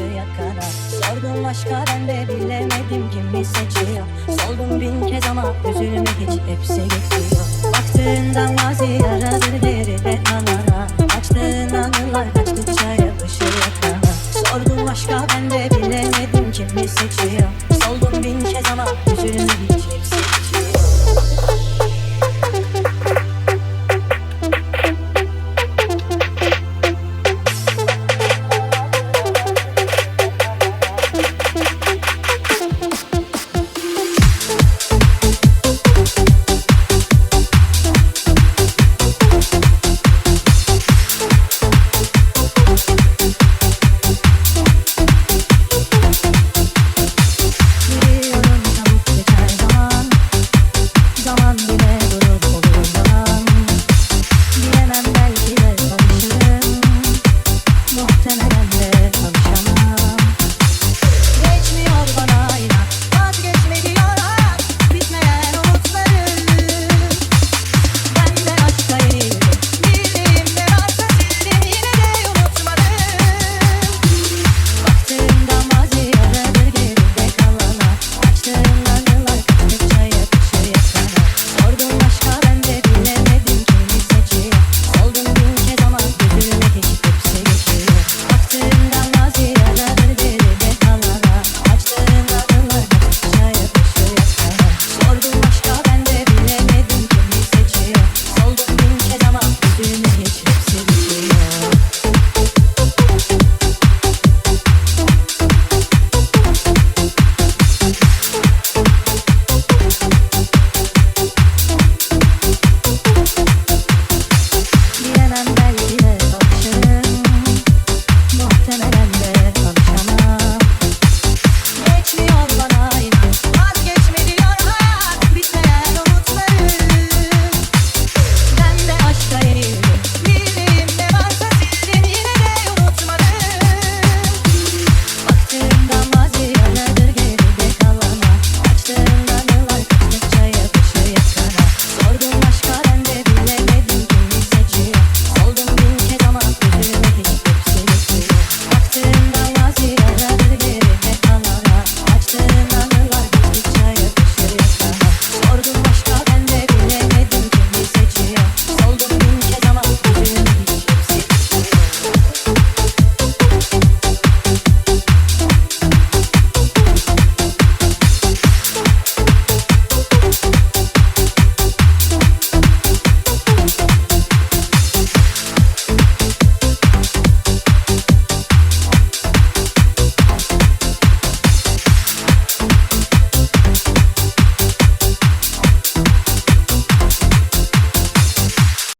ateşi yakana. Sordum başka ben de bilemedim kimi seçiyor. Soldum bin kez ama üzülme hiç hepsi geçiyor. Baktığından mazi yaradır geride anana Açtığın anılar kaç